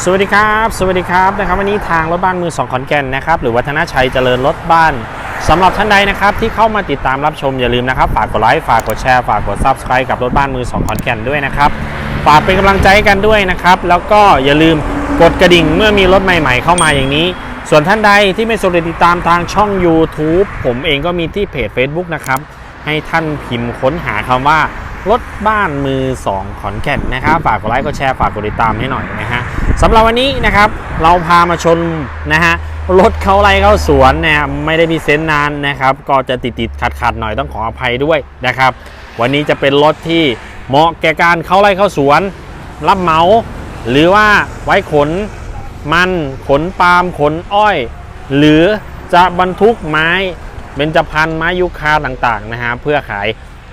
สวัสดีครับ สวัสดีครับนะครับ วันนี้ทางรถบ้านมือสองขอนแก่นนะครับ หรือวัฒนชัยเจริญรถบ้านสำหรับท่านใดนะครับ ที่เข้ามาติดตามรับชมอย่าลืมนะครับ ฝากกดไลค์ฝากกดแชร์ฝากกด Subscribe กับรถบ้านมือสองขอนแก่นด้วยนะครับ ฝากเป็นกำลังใจกันด้วยนะครับ แล้วก็อย่าลืมกดกระดิ่งเมื่อมีรถใหม่ๆ เข้ามาอย่างนี้ ส่วนท่านใดที่ไม่สนใจติดตามทางช่อง YouTube ผมเองก็มีที่เพจ Facebook นะครับให้ท่านพิมพ์ค้นหาคำว่ารถบ้านมือ2ขอนแก่นนะครับ ฝากกดไลค์กดแชร์ฝากกดติดตามให้หน่อยนะฮะ สำหรับวันนี้นะครับเราพามาชนนะฮะรถเขาไล่เข้าสวนเนะไม่ได้มีเซนนานนะครับ ก็จะติดติดขัดขัดหน่อยต้องขออภัยด้วยนะครับ วันนี้จะเป็นรถที่เหมาะแก่การเข้าไล่เข้าสวน รับเหมา หรือว่าไว้ขนมันขนปาล์มขนอ้อย หรือจะบรรทุกไม้เบญจพรรณไม้ยูคาต่างๆนะฮะเพื่อขาย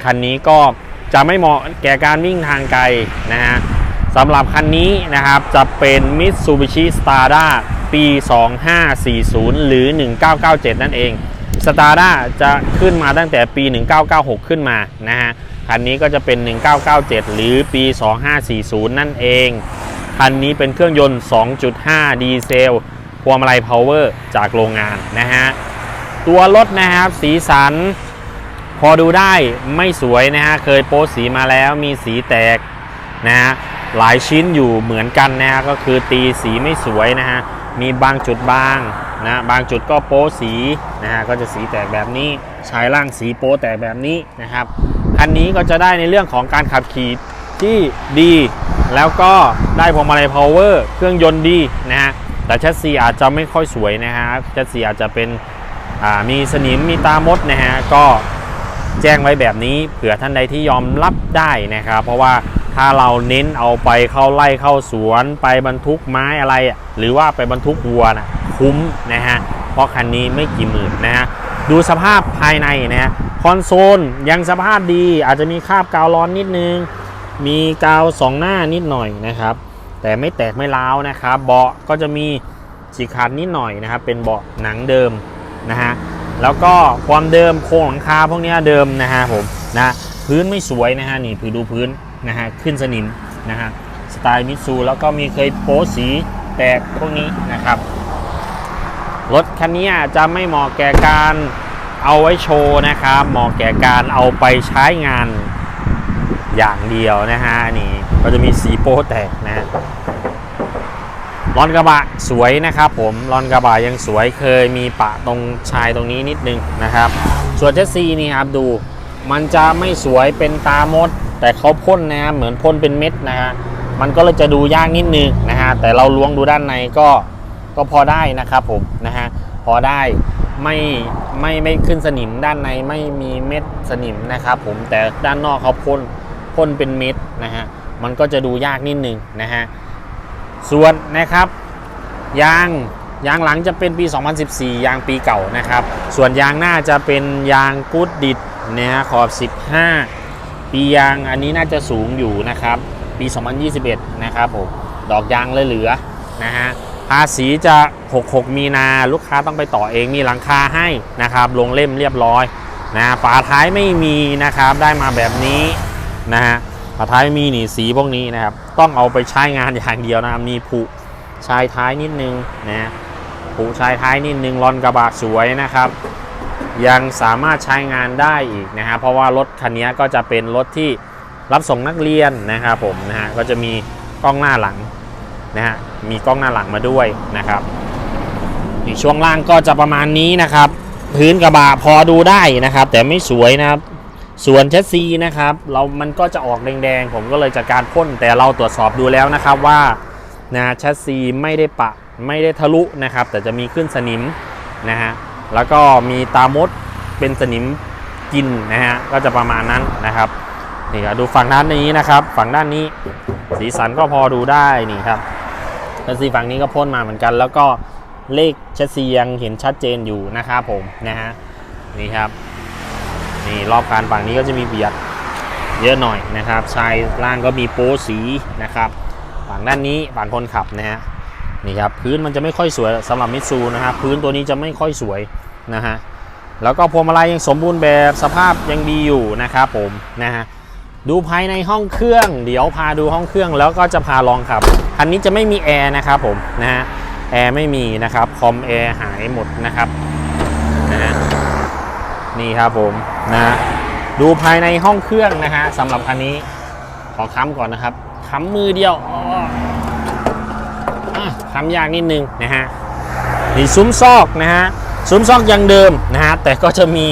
คันนี้ก็จะไม่เหมาะแก่การวิ่งทางไกลนะฮะ สำหรับคันนี้นะครับจะเป็น Mitsubishi Stada ปี 2540 หรือ 1997 นั่นเอง Stada จะขึ้นมาตั้งแต่ปี 1996 ขึ้นมานะฮะคันนี้ก็จะเป็น 1997 หรือปี 2540 นั่นเอง คันนี้เป็นเครื่องยนต์ 2.5 ดีเซล พวงมาลัยพาวเวอร์จากโรงงานนะฮะ ตัวรถนะครับสีสันพอดูได้ไม่สวยนะฮะ เคยโป๊สีมาแล้วมีสีแตกนะฮะ หลายชิ้นอยู่เหมือนกันนะฮะก็คือตีสีไม่สวยนะฮะมีบางจุดบางนะบางจุดก็โป๊สีนะฮะก็จะสีแตกแบบนี้ชายล่างสีโป๊แตกแบบนี้นะครับคันนี้ก็จะได้ในเรื่องของการขับขี่ที่ดีแล้วก็ได้พวงมาลัยพาวเวอร์เครื่องยนต์ดีนะฮะแต่แชสซีอาจจะไม่ค่อยสวยนะฮะแชสซีอาจจะเป็นมีสนิมมีตามดนะฮะก็แจ้งไว้แบบนี้เผื่อท่านใดที่ยอมรับได้นะครับ เพราะว่า ถ้าเราเน้นเอาไปเข้าไล่เข้าสวนไปบรรทุกไม้อะไรอะหรือว่าไปบรรทุกวัวนะคุ้มนะฮะเพราะคันนี้ไม่กี่หมื่นนะฮะดูสภาพภายในนะฮะคอนโซลยังสภาพดีอาจจะมีคราบกาวร้อนนิดนึง มีกาวสองหน้านิดหน่อยนะครับ แต่ไม่แตกไม่ร้าวนะครับ เบาะก็จะมีฉีกขาดนิดหน่อยนะครับ เป็นเบาะหนังเดิมนะฮะแล้วก็ความเดิมโครงหลังคาพวกนี้เดิมนะฮะผมนะพื้นไม่สวยนะฮะนี่คือดูพื้น นะฮะขึ้นสนิมนะฮะสไตล์มิตซูแล้วก็มีเคยโป๊สีแตกพวกนี้นะครับ รถคันนี้จะไม่เหมาะแก่การเอาไว้โชว์นะครับเหมาะแก่การเอาไปใช้งานอย่างเดียวนะฮะนี่ก็จะมีสีโป๊แตกนะฮะรอนกระบะสวยนะครับผมรอนกระบะยังสวยเคยมีปะตรงชายตรงนี้นิดนึงนะครับ ส่วนเจสซีนี่ครับดู มันจะไม่สวยเป็นตามด แต่เขาพ่นนะฮะเหมือนพ่นเป็นเม็ดนะฮะมันก็เลยจะดูยากนิดนึงนะฮะแต่เราล้วงดูด้านในก็ก็พอได้นะครับผมนะฮะพอได้ไม่ไม่ไม่ขึ้นสนิมด้านในไม่มีเม็ดสนิมนะครับผมแต่ด้านนอกเขาพ่นพ่นเป็นเม็ดนะฮะมันก็จะดูยากนิดนึงนะฮะส่วนนะครับยางยางหลังจะเป็นปี 2014 ยางปีเก่านะครับ ส่วนยางหน้าจะเป็นยางกูดดิดนะฮะขอบ 15 ปียางอันนี้น่าจะสูงอยู่นะครับ ปี 2021 นะครับผมดอกยางเลยเหลือนะฮะภาษีจะ 66 มีนาลูกค้าต้องไปต่อเองมีหลังคาให้นะครับ ลงเล่มเรียบร้อยนะฝาท้ายไม่มีนะครับได้มาแบบนี้นะฮะฝาท้ายไม่มีนี่สีพวกนี้นะครับ ต้องเอาไปใช้งานอย่างเดียวนะมีผุชายท้ายนิดนึงนะผุชายท้ายนิดนึงรอนกระบะสวยนะครับ ยังสามารถใช้งานได้อีกนะฮะเพราะว่ารถคันนี้ก็จะเป็นรถที่รับส่งนักเรียนนะครับผมนะฮะก็จะมีกล้องหน้าหลังนะฮะมีกล้องหน้าหลังมาด้วยนะครับอีกช่วงล่างก็จะประมาณนี้นะครับ พื้นกระบะพอดูได้นะครับ แต่ไม่สวยนะครับ ส่วนแชสซีนะครับ เรามันก็จะออกแดงๆ ผมก็เลยจัดการพ่นแต่เราตรวจสอบดูแล้วนะครับว่านะแชสซีไม่ได้ปะไม่ได้ทะลุนะครับ แต่จะมีขึ้นสนิมนะฮะ แล้วก็มีตามดเป็นสนิมกินนะฮะก็จะประมาณนั้นนะครับนี่ครับดูฝั่งด้านนี้นะครับ ฝั่งด้านนี้สีสันก็พอดูได้นี่ครับแชสซีฝั่งนี้ก็พ่นมาเหมือนกัน แล้วก็เลขแชสซียังเห็นชัดเจนอยู่นะครับผมนะฮะนี่ครับนี่รอบการฝั่งนี้ก็จะมีเบียดเยอะหน่อยนะครับชายล่างก็มีโป๊สีนะครับ ฝั่งด้านนี้ฝั่งคนขับนะฮะ นี่ครับพื้นมันจะไม่ค่อยสวยสำหรับมิตซูนะครับพื้นตัวนี้จะไม่ค่อยสวยนะฮะแล้วก็พวงมาลัยยังสมบูรณ์แบบสภาพยังดีอยู่นะครับผมนะฮะดูภายในห้องเครื่อง เดี๋ยวพาดูห้องเครื่องแล้วก็จะพาลองขับคันนี้จะไม่มีแอร์นะครับผมนะฮะแอร์ไม่มีนะครับคอมแอร์หายหมดนะครับนะฮะนี่ครับผมนะฮะดูภายในห้องเครื่องนะฮะสำหรับคันนี้ขอค้ำก่อนนะครับค้ำมือเดียว อ๋ออะค้ำยากนิดนึงนะฮะนี่ซุ้มซอกนะฮะซุ้มซอกยังเดิมนะฮะแต่ก็จะมี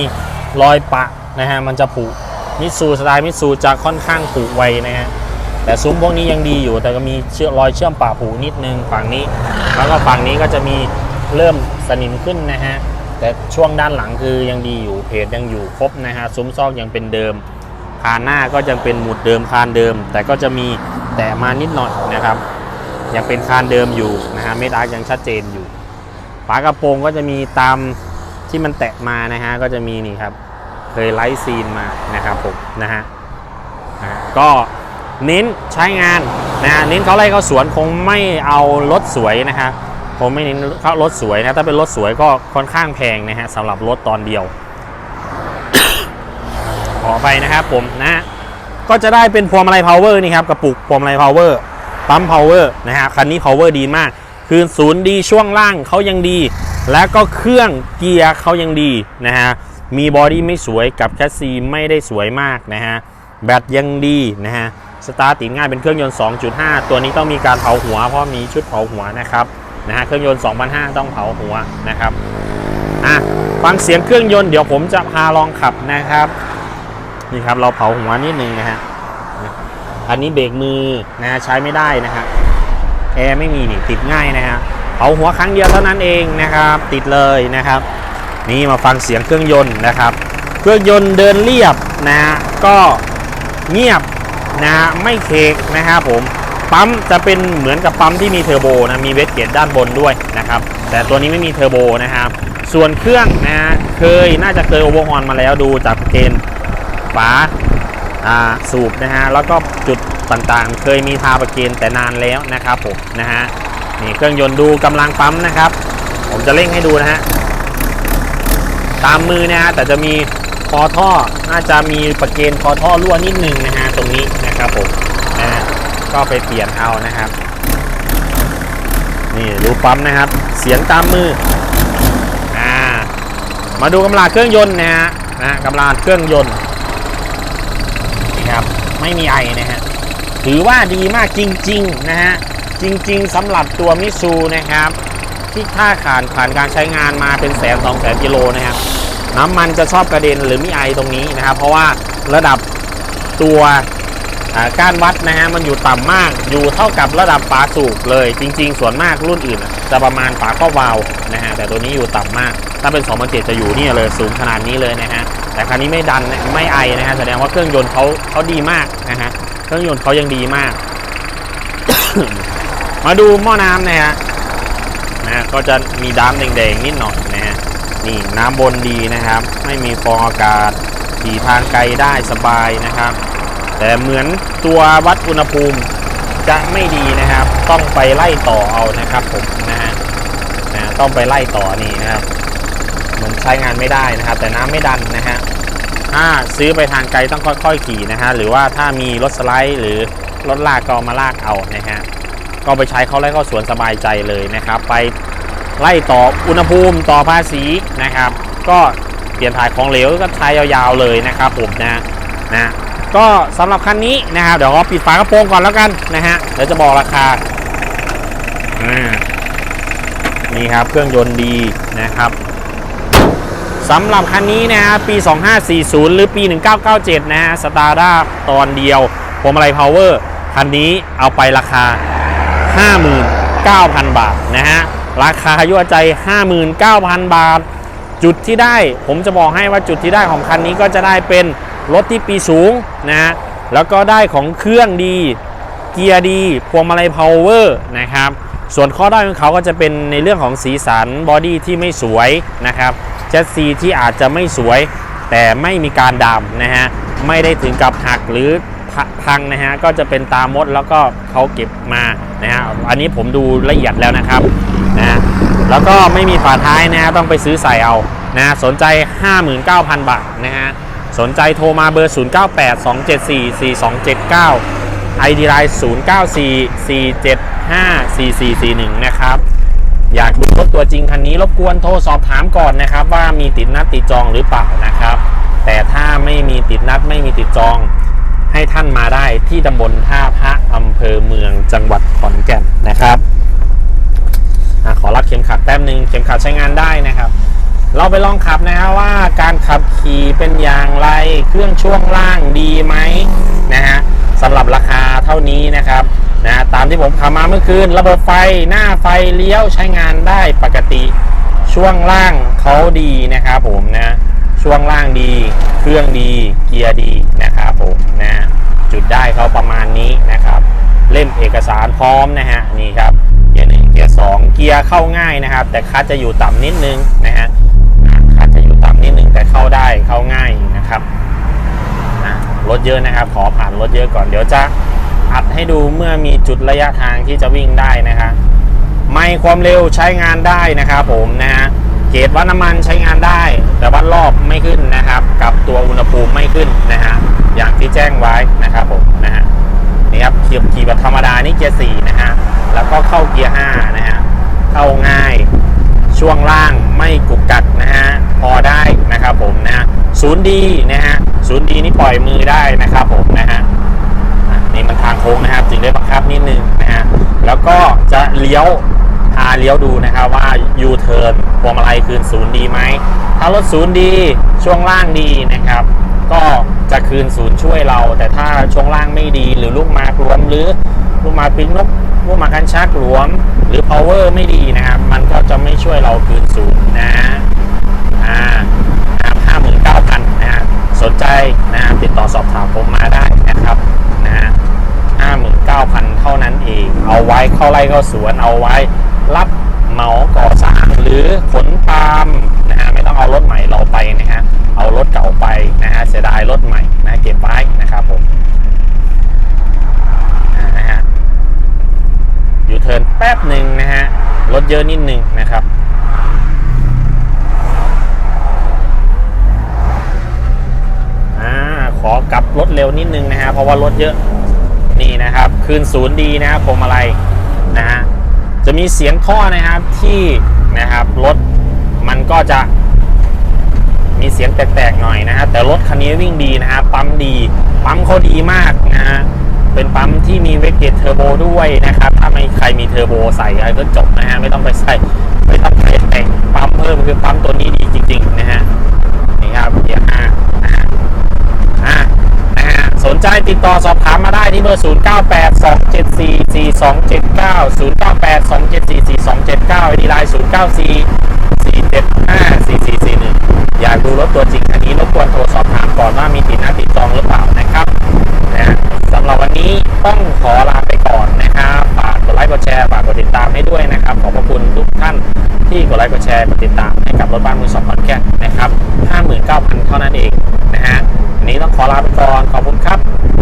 รอยปะนะฮะมันจะผุมิตซูสไตล์มิตซูจะค่อนข้างผุไวนะฮะแต่ซุ้มพวกนี้ยังดีอยู่ แต่ก็มีเชื่อรอยเชื่อมป่าผูนิดนึงฝั่งนี้ แล้วก็ฝั่งนี้ก็จะมีเริ่มสนิมขึ้นนะฮะแต่ช่วงด้านหลังคือยังดีอยู่เพจยังอยู่ครบนะฮะซุ้มซอกยังเป็นเดิมคานหน้าก็ยังเป็นหมุดเดิมคานเดิม แต่ก็จะมีแต่มานิดหน่อยนะครับ ยังเป็นคานเดิมอยู่นะฮะเมดอาร์ยังชัดเจนอยู่ฝากระโปรงก็จะมีตามที่มันแตะมานะฮะก็จะมีนี่ครับเคยไลฟ์ซีนมานะครับผมนะฮะก็เน้นใช้งานนะฮะเน้นเขาไล่เขาสวนคงไม่เอารถสวยนะฮะคงไม่เน้นเขารถสวยนะถ้าเป็นรถสวยก็ค่อนข้างแพงนะฮะสำหรับรถตอนเดียว ขอไปนะครับผมนะฮะก็จะได้เป็นพวงมาลัยพาวเวอร์นี่ครับกระปุกพวงมาลัยพาวเวอร์ ปั๊มพาวเวอร์นะฮะคันนี้พาวเวอร์ดีมาก คือศูนย์ดีช่วงล่างเขายังดี แล้วก็เครื่องเกียร์เขายังดีนะฮะมีบอดี้ไม่สวยกับแคสซีไม่ได้สวยมากนะฮะแบตยังดีนะฮะสตาร์ติดง่ายเป็นเครื่องยนต์ 2.5 ตัวนี้ต้องมีการเผาหัว เพราะมีชุดเผาหัวนะครับนะฮะเครื่องยนต์ 2,500 ต้องเผาหัวนะครับอะฟังเสียงเครื่องยนต์เดี๋ยวผมจะพาลองขับนะครับ นี่ครับเราเผาหัวนิดนึงนะฮะ อันนี้เบรกมือนะฮะใช้ไม่ได้นะฮะแอร์ไม่มีนี่ติดง่ายนะฮะเผาหัวครั้งเดียวเท่านั้นเองนะครับ ติดเลยนะครับ นี่มาฟังเสียงเครื่องยนต์นะครับ เครื่องยนต์เดินเรียบนะก็เงียบนะไม่เคกนะครับผมปั๊มจะเป็นเหมือนกับปั๊มที่มีเทอร์โบนะมีเวสเกตด้านบนด้วยนะครับ แต่ตัวนี้ไม่มีเทอร์โบนะครับส่วนเครื่องนะเคยน่าจะเคยโอเวอร์ฮอนมาแล้วดูจากเกณฑ์ฝา สูบนะฮะแล้วก็จุดต่างๆ เคยมีทาประเกนแต่นานแล้วนะครับผมนะฮะนี่เครื่องยนต์ดูกำลังปั๊มนะครับ ผมจะเร่งให้ดูนะฮะตามมือนะฮะแต่จะมีคอท่อน่าจะมีประเกนคอท่อรั่วนิดนึงนะฮะตรงนี้นะครับผมนะฮะก็ไปเปลี่ยนเอานะครับนี่ดูปั๊มนะครับ เสียงตามมืออ่ามาดูกำลังเครื่องยนต์นะฮะนะกำลังเครื่องยนต์ ไม่มีไอนะฮะ ถือว่าดีมากจริง ๆ นะฮะ จริง ๆสำหรับตัวมิซูนะครับ ที่ถ้าผ่านผ่านการใช้งานมาเป็นแสนสองแสนกิโลนะครับ น้ำมันจะชอบกระเด็นหรือมีไอตรงนี้นะครับ เพราะว่าระดับตัวก้านวัดนะฮะมันอยู่ต่ำมากอยู่เท่ากับระดับฝาสูบเลย จริง ๆ ส่วนมากรุ่นอื่น จะประมาณฝาครอวาล์วนะฮะแต่ตัวนี้อยู่ต่ำมาก ถ้าเป็น 2007จะอยู่นี่เลยสูงขนาดนี้เลยนะฮะ แต่คันนี้ไม่ดันไม่ไอนะฮะแสดงว่าเครื่องยนต์เขาเขาดีมากนะฮะเครื่องยนต์เขายังดีมาก มาดูหม้อน้ำนะฮะนะก็จะมีดำแดงๆนิดหน่อยนะฮะนี่น้ำบนดีนะครับ ไม่มีฟองอากาศขี่ทางไกลได้สบายนะครับ แต่เหมือนตัววัดอุณหภูมิจะไม่ดีนะครับ ต้องไปไล่ต่อเอานะครับผมนะฮะนะต้องไปไล่ต่อนี่นะครับ เหมือนใช้งานไม่ได้นะครับ แต่น้ำไม่ดันนะฮะ ถ้าซื้อไปทางไกลต้องค่อยๆขี่นะฮะหรือว่าถ้ามีรถสไลด์หรือรถลากก็มาลากเอานะฮะก็ไปใช้เขาไล่เข้าสวนสบายใจเลยนะครับ ไปไล่ต่ออุณหภูมิต่อภาษีนะครับ ก็เปลี่ยนถ่ายของเหลวก็ใช้ยาวๆเลยนะครับผมนะนะก็สำหรับคันนี้นะครับเดี๋ยวเราปิดฝากระโปรงก่อนแล้วกันนะฮะเดี๋ยวจะบอกราคาอ่านี่ครับเครื่องยนต์ดีนะครับ สำหรับคันนี้นะฮะปี 2540 หรือปี 1997 นะฮะสตาร์ด้าตอนเดียวพวงมาลัยพาวเวอร์คันนี้เอาไปราคา 59,000 บาทนะฮะราคายั่วใจ 59,000 บาท จุดที่ได้ผมจะบอกให้ว่าจุดที่ได้ของคันนี้ก็จะได้เป็นรถที่ปีสูงนะฮะแล้วก็ได้ของเครื่องดี เกียร์ดีพวงมาลัยพาวเวอร์นะครับส่วนข้อด้อยของเขาก็จะเป็นในเรื่องของสีสันบอดี้ที่ไม่สวยนะครับ แชสซีที่อาจจะไม่สวย แต่ไม่มีการดำนะฮะไม่ได้ถึงกับหักหรือพังนะฮะก็จะเป็นตามมดแล้วก็เขาเก็บมานะฮะอันนี้ผมดูละเอียดแล้วนะครับนะแล้วก็ไม่มีฝาท้ายนะฮะต้องไปซื้อใส่เอานะสนใจ 59,000 บาทนะฮะสนใจโทรมาเบอร์ 0982744279 ID ไลน์0944754441 นะครับ อยากดูรถตัวจริงคันนี้รบกวนโทรสอบถามก่อนนะครับ ว่ามีติดนัดติดจองหรือเปล่านะครับ แต่ถ้าไม่มีติดนัดไม่มีติดจอง ให้ท่านมาได้ที่ตำบลท่าพระอำเภอเมืองจังหวัดขอนแก่นนะครับอขอรับเข็มขัดแป๊บหนึ่งเข็มขัดใช้งานได้นะครับ เราไปลองขับนะฮะว่าการขับขี่เป็นอย่างไรเครื่องช่วงล่างดีไหมนะฮะสำหรับราคาเท่านี้นะครับ นะตามที่ผมขับมาเมื่อคืน ระบบไฟหน้าไฟเลี้ยวใช้งานได้ปกติ ช่วงล่างเขาดีนะครับผมนะช่วงล่างดี เครื่องดีเกียร์ดีนะครับผมนะจุดได้เขาประมาณนี้นะครับ เล่มเอกสารพร้อมนะฮะนี่ครับเกียร์หนึ่งเกียร์สองเกียร์เข้าง่ายนะครับ แต่คัดจะอยู่ต่ำนิดนึงนะฮะอาจจะอยู่ต่ำนิดนึงแต่เข้าได้เข้าง่ายนะครับอะรถเยอะนะครับ ขอผ่านรถเยอะก่อนเดี๋ยวจะ อัดให้ดูเมื่อมีจุดระยะทางที่จะวิ่งได้นะครับไม่ความเร็วใช้งานได้นะครับผมนะฮะเกจวัดน้ำมันใช้งานได้ แต่วัดรอบไม่ขึ้นนะครับ กับตัวอุณหภูมิไม่ขึ้นนะฮะอย่างที่แจ้งไว้นะครับผมนะฮะนี่ครับขี่ขี่แบบธรรมดานี่เกียร์สี่นะฮะแล้วก็เข้าเกียร์ห้านะฮะเข้าง่ายช่วงล่างไม่กุกกักนะฮะพอได้นะครับผมนะฮะศูนย์ดีนะฮะศูนย์ดีนี่ปล่อยมือได้นะครับผมนะฮะ มันทางโค้งนะครับ จึงได้บังคับนิดนึงนะฮะแล้วก็จะเลี้ยวพาเลี้ยวดูนะครับว่ายูเทิร์นพวงมาลัยคืนศูนย์ดีไหมถ้ารถศูนย์ดีช่วงล่างดีนะครับ ก็จะคืนศูนย์ช่วยเรา แต่ถ้าช่วงล่างไม่ดีหรือลูกมากรวมหรือลูกหมาปิ้งนกลูกหมากันชักหลวม หรือ power ไม่ดีนะครับมันก็จะไม่ช่วยเราคืนศูนย์นะอ่าห้าหมื่นเก้าพันนะฮะสนใจนะติดต่อสอบถามผมมาได้นะครับ 9คันเท่านั้นเอง เอาไว้เข้าไร่เข้าสวนเอาไว้รับเหมาก่อสร้างหรือขนปาล์มนะฮะไม่ต้องเอารถใหม่เราไปนะฮะเอารถเก่าไปนะฮะเสียดายรถใหม่นะเก็บไว้นะครับผมนะฮะอยู่เทินแป๊บหนึ่งนะฮะรถเยอะนิดนึงนะครับอ่าขอกลับรถเร็วนิดนึงนะฮะเพราะว่ารถเยอะ นี่นะครับคืนศูนย์ดีนะครับพวงมาลัยนะฮะจะมีเสียงท่อนะครับที่นะครับรถมันก็จะมีเสียงแตกๆหน่อยนะครับแต่รถคันนี้วิ่งดีนะครับปั๊มดี ปั๊มเขาดีมากนะฮะเป็นปั๊มที่มีเวกเกตเทอร์โบด้วยนะครับ ถ้าไม่ใครมีเทอร์โบใส่ก็จบนะฮะไม่ต้องไปใส่ไม่ต้องไปแต่งปั๊มเพิ่มคือปั๊มตัวนี้ดีจริง ๆ นะฮะนี่ครับเกียร์ห้านะฮะอ่า นะฮะสนใจติดต่อสอบถามมาได้ที่เบอร์ 0 9 8 2 7 4 4 2 7 9 0 9 8 2 7 4 4 2 7 9ดีไลน์0 9 4 4 7 5 4 4 4 1 อยากดูรถตัวจริงอันนี้รบกวนโทรสอบถามก่อนว่ามีติดหน้าติดจองหรือเปล่านะครับนะฮะสำหรับวันนี้ต้องขอลาไปก่อนนะครับฝากกดไลค์กดแชร์ฝากกดติดตามให้ด้วยนะครับ ขอบพระคุณทุกท่านที่กดไลค์กดแชร์กดติดตามให้กับรถบ้านมือสองขอนแก่นนะครับ59,000เท่านั้นเองนะฮะ นี้ต้องขอลาไปก่อนขอบคุณครับ